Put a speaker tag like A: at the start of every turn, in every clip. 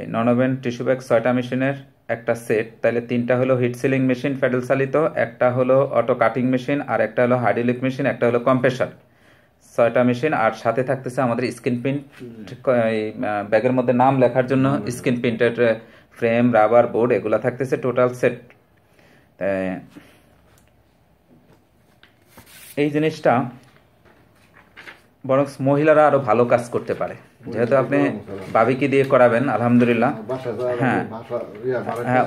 A: এই ননভেন tissue bag ছয়টা মেশিনের একটা সেট তাহলে তিনটা হলো হিট সিলিং মেশিন প্যাডেল চালিত, একটা হলো অটো কাটিং মেশিন, আর একটা হলো হাইড্রোলিক মেশিন, একটা হলো কম্প্রেসার ছয়টা মেশিন, আর সাথে থাকতেছে আমাদের স্ক্রিন প্রিন্ট ব্যাগের মধ্যে নাম লেখার জন্য স্ক্রিন প্রিন্টের ফ্রেম, রাবার, বোর্ড, এগুলো থাকতেছে টোটাল সেট। এই জিনিসটা বরং মহিলারা আরও ভালো কাজ করতে পারে। যেহেতু আপনি বাবিকে দিয়ে করাবেন আলহামদুলিল্লাহ। হ্যাঁ। হ্যাঁ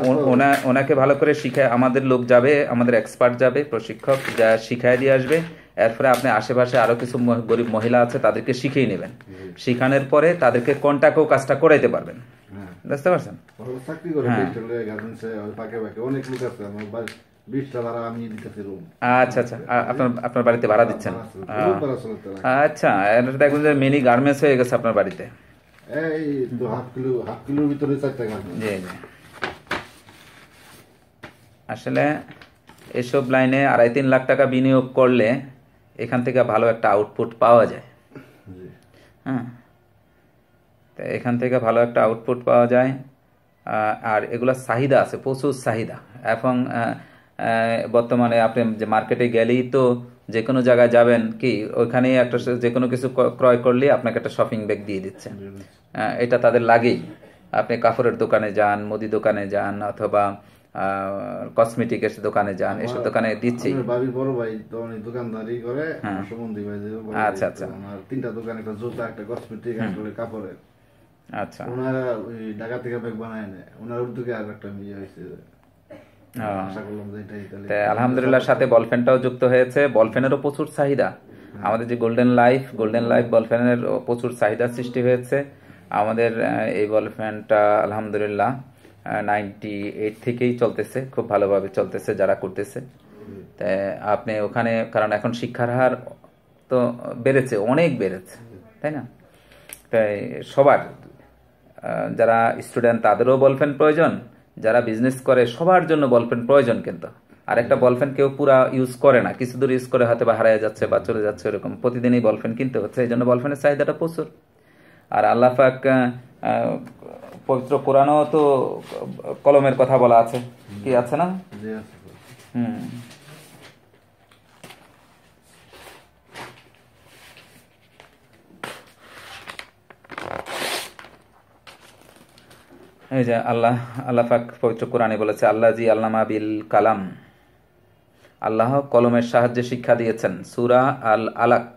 A: ওনাকে ভালো করে শিখায় আমাদের লোক যাবে আমাদের এক্সপার্ট যাবে প্রশিক্ষক যা শিখায় দিয়ে আসবে। এরপরে আপনি আশেপাশে আরও কিছু গরিব মহিলা আছে তাদেরকে শিখিয়ে নেবেন। শিখানোর পরে তাদেরকে কন্টাক্টও কাজটা করাইতে পারবেন। বুঝতে পারছেন? হ্যাঁ।
B: পেট্রোলে গার্মেন্টসে ওই ফাঁকে ফাঁকে অনেক লোক আছে আমার বাড়ি- বিশটা ভাড়া আমি দিতেছি রুম
A: আচ্ছা আচ্ছা। আপনার আপনার বাড়িতে ভাড়া দিচ্ছেন?
B: রুম ভাড়া চলতে লাগে।
A: আচ্ছা এটা দেখুন যে মিনি গার্মেন্টস হয়ে গেছে আপনার বাড়িতে।
B: এই তো হাফ কিলো হাফ কিলোর ভিতরে চারটা গার্মেন্টস
A: জি জি। আসলে এসব লাইনে আড়াই তিন লাখ টাকা বিনিয়োগ করলে এখান থেকে ভালো একটা আউটপুট পাওয়া যায়। হ্যাঁ। তো এখান থেকে ভালো একটা আউটপুট পাওয়া যায়। আর এগুলোর চাহিদা আছে প্রচুর চাহিদা। এবং আহ, আহ, বর্তমানে আপনি যে মার্কেটে গেলেই তো যে কোনো জায়গায় যাবেন কি ওইখানেই একটা যে কোনো কিছু ক্রয় করলেই আপনাকে একটা শপিং ব্যাগ দিয়ে দিচ্ছে এটা তাদের লাগেই। আপনি কাপড়ের দোকানে যান মুদি দোকানে যান অথবা কসমেটিকের দোকানে যান এসব দোকানে দিচ্ছি।
B: আমার বড় ভাই দোকানদারি করে
A: হ্যাঁ।
B: ভাই
A: আচ্ছা, আচ্ছা।
B: তিনটা দোকান একটা জুতা একটা কসমেটিক কাপড়ের।
A: আচ্ছা।
B: ওনারা ওই ঢাকা থেকে ব্যাগ বানায় নেয়। ওনার উদ্যোগে আর একটা ইয়ে হয়েছে।
A: আলহামদুলিল্লাহ সাথে বলফেনটাও যুক্ত হয়েছে। বলফেনেরও প্রচুর চাহিদা। আমাদের যে গোল্ডেন লাইফ গোল্ডেন লাইফ বলফেনের প্রচুর চাহিদা সৃষ্টি হয়েছে। আমাদের এই বলফেনটা আলহামদুলিল্লাহ নাইনটি এইট থেকেই চলতেছে। খুব ভালোভাবে চলতেছে যারা করতেছে। আপনি ওখানে কারণ এখন শিক্ষার হার তো বেড়েছে অনেক বেড়েছে তাই না? তাই সবার যারা স্টুডেন্ট তাদেরও বলপেন প্রয়োজন। যারা বিজনেস করে সবার জন্য বলপেন প্রয়োজন কিন্তু। আর একটা বলপেন কেউ পুরা ইউজ করে না। কিছু দূর ইউজ করে হয়তো বা হারায় যাচ্ছে বা চলে যাচ্ছে এরকম প্রতিদিনই বলপেন কিনতে হচ্ছে। এই জন্য বলপেনের চাহিদাটা প্রচুর। আর আল্লাহ পাক আহ, আহ, পবিত্র কোরআনও তো কলমের কথা বলা আছে। কি আছে না? হুম। এই যে আল্লাহ আল্লাহ পাক পবিত্র কোরআনে বলেছে আল্লাহ জি আল্লামা বিল কালাম। আল্লাহ কলমের সাহায্যে শিক্ষা দিয়েছেন। সুরা আল আলাক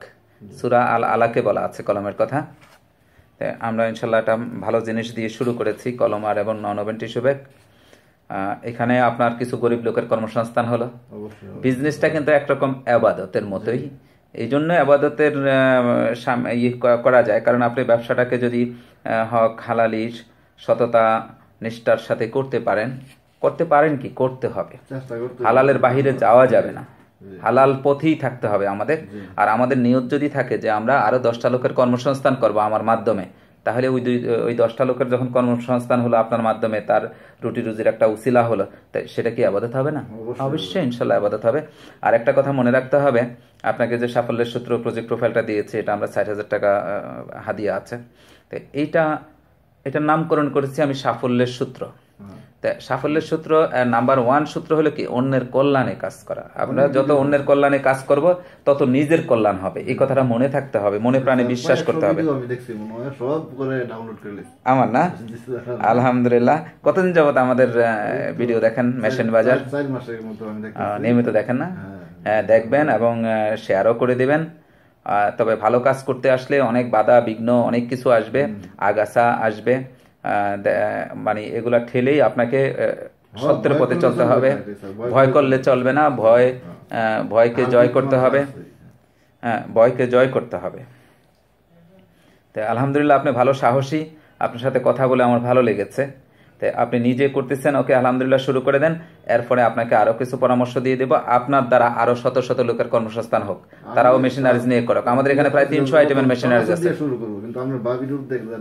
A: সুরা আল আলাকে বলা আছে কলমের কথা। আমরা ইনশাল্লাহ একটা ভালো জিনিস দিয়ে শুরু করেছি কলম আর এবং নন ওভেন টিস্যু ব্যাগ। এখানে আপনার কিছু গরিব লোকের কর্মসংস্থান হলো। বিজনেসটা কিন্তু একরকম আবাদতের মতোই। এই জন্য আবাদতের ইয়ে করা যায়। কারণ আপনি ব্যবসাটাকে যদি হক হালালি সততা নিষ্ঠার সাথে করতে পারেন। করতে পারেন কি? করতে হবে। হালালের বাহিরে যাওয়া যাবে না। হালাল পথেই থাকতে হবে আমাদের। আর আমাদের নিয়ত যদি থাকে যে আমরা আরও দশটা লোকের কর্মসংস্থান করব আমার মাধ্যমে তাহলে ওই দুই ওই দশটা লোকের যখন কর্মসংস্থান হলো আপনার মাধ্যমে তার রুটি রুজির একটা উসিলা হলো তাই সেটা কি আবাদত হবে না? অবশ্যই। ইনশাল্লাহ আবাদত হবে। আর একটা কথা মনে রাখতে হবে আপনাকে যে সাফল্যের সূত্র প্রজেক্ট প্রোফাইলটা দিয়েছে এটা আমরা ষাট হাজার টাকা হাদিয়া আছে। তো এইটা এটার নামকরণ করেছি আমি সাফল্যের সূত্র। সাফল্যের সূত্র নাম্বার ওয়ান সূত্র হলো কি? অন্যের কল্যাণে কাজ করা। আমরা যত অন্যের কল্যাণে কাজ করব তত নিজের কল্যাণ হবে। এই কথাটা মনে থাকতে হবে মনে প্রাণে বিশ্বাস করতে হবে।
B: হয়
A: আমার না? আলহামদুলিল্লাহ। কতদিন যাবত আমাদের ভিডিও দেখেন? মেশিন বাজার নিয়মিত দেখেন না? হ্যাঁ, দেখবেন এবং শেয়ারও করে দিবেন। তবে ভালো কাজ করতে আসলে অনেক বাধা বিঘ্ন অনেক কিছু আসবে আগাছা আসবে। মানে এগুলা ঠেলেই আপনাকে সত্যের পথে চলতে হবে।
B: ভয়
A: করলে চলবে না ভয় আহ, ভয়কে জয় করতে হবে। হ্যাঁ ভয়কে জয় করতে হবে। তো আলহামদুলিল্লাহ আপনি ভালো সাহসী। আপনার সাথে কথা বলে আমার ভালো লেগেছে। তো আপনি নিজে করতেছেন ওকে আলহামদুলিল্লাহ শুরু করে দেন এরপরে আপনাকে আরও কিছু পরামর্শ দিয়ে দেবো। আপনার দ্বারা আরও শত শত লোকের কর্মসংস্থান হোক তারাও মেশিনারিজ নিয়ে করুক। আমাদের এখানে প্রায় তিনশো আইটেমের মেশিনারিজ আছে।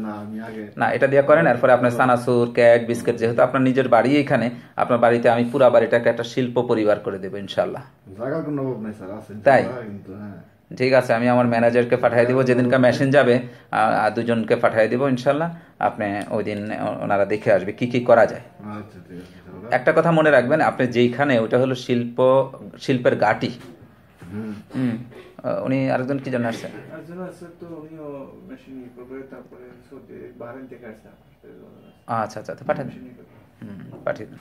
B: না
A: না এটা দিয়ে করেন এরপরে আপনার সানাসুর ক্যাট বিস্কিট যেহেতু আপনার নিজের বাড়ি এখানে আপনার বাড়িতে আমি পুরা বাড়িটাকে একটা শিল্প পরিবার করে দেবো ইনশাল্লাহ তাই? ঠিক আছে আমি আমার ম্যানেজারকে পাঠিয়ে দিব যেদিনকার মেশিন যাবে আর দুজনকে পাঠিয়ে দিব ইনশাল্লাহ আপনি ওই দিন ওনারা দেখে আসবে কি কি করা যায়।
B: আচ্ছা আছে।
A: একটা কথা মনে রাখবেন আপনি যেইখানে ওটা হলো শিল্প শিল্পের গাটি
B: হুম।
A: হুম আহ, উনি আরেকজন কি জন্য আসছে
C: একজন আছে তো উনিও মেশিন ই করবে তারপরে সৌদি বাহরাইন থেকে আসছে
A: আচ্ছা আচ্ছা তো পাঠান
C: মেশিন ই করবে।
A: হুম পাঠিয়ে দিন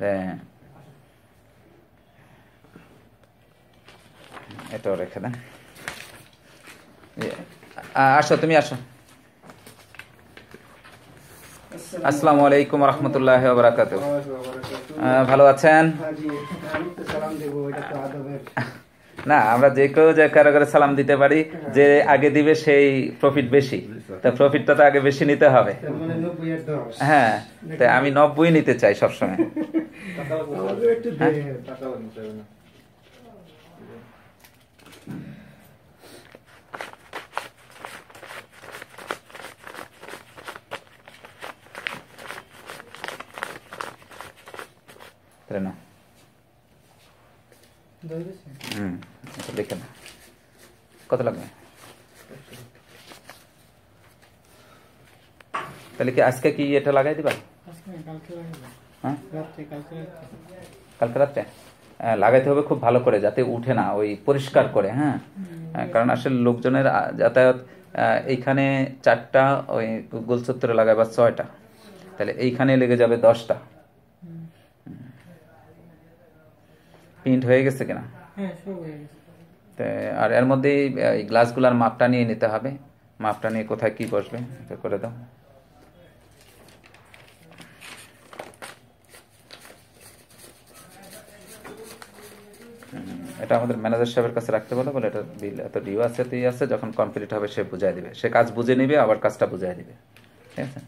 A: হ্যাঁ। এটাও রেখে দেন। আসো তুমি আসো। আসসালামু আলাইকুম রহমতুল্লাহ বারাকাত ভালো আছেন? না আমরা যে কেউ যে কারও করে সালাম দিতে পারি যে আগে দিবে সেই প্রফিট বেশি। তা প্রফিটটা তো আগে বেশি নিতে হবে। হ্যাঁ তাই আমি নব্বই নিতে চাই সবসময়
C: টাকা লাগবে চাইবে না
A: তাহলে না হুম দেখে না কত লাগবে তাহলে কি আজকে কি এটা লাগাই দিবা? হ্যাঁ? কালকে রাত্রে। হ্যাঁ, লাগাইতে হবে খুব ভালো করে যাতে উঠে না ওই পরিষ্কার করে হ্যাঁ? হ্যাঁ, কারণ আসলে লোকজনের যাতায়াত এইখানে চারটা ওই গোলচত্বরে লাগাইবার ছয়টা। তাহলে এইখানে লেগে যাবে দশটা। প্রিন্ট হয়ে গেছে কিনা? তে আর এর মধ্যেই আহ, এই গ্লাসগুলার মাপটা নিয়ে নিতে হবে। মাপটা নিয়ে কোথায় কি বসবে এটা করে দাও। এটা আমাদের ম্যানেজার সাহেবের কাছে রাখতে বলো বলে এটা বিল এত ডিউ আছে তো আছে যখন কমপ্লিট হবে সে বুঝাই দিবে। সে কাজ বুঝে নিবে আবার কাজটা বুঝাই দিবে। ঠিক আছে?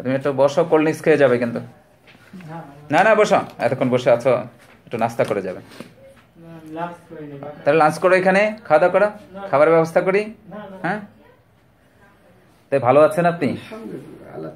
A: তুমি একটু বসো কোল্ড ড্রিঙ্কস খেয়ে যাবে কিন্তু। না না বসো এতক্ষণ বসে আছো। একটু নাস্তা করে যাবেন তাহলে লাঞ্চ করো এখানে খাওয়া দাওয়া করা খাবারের ব্যবস্থা করি? হ্যাঁ? তাই ভালো আছেন আপনি?
D: আল্লাহ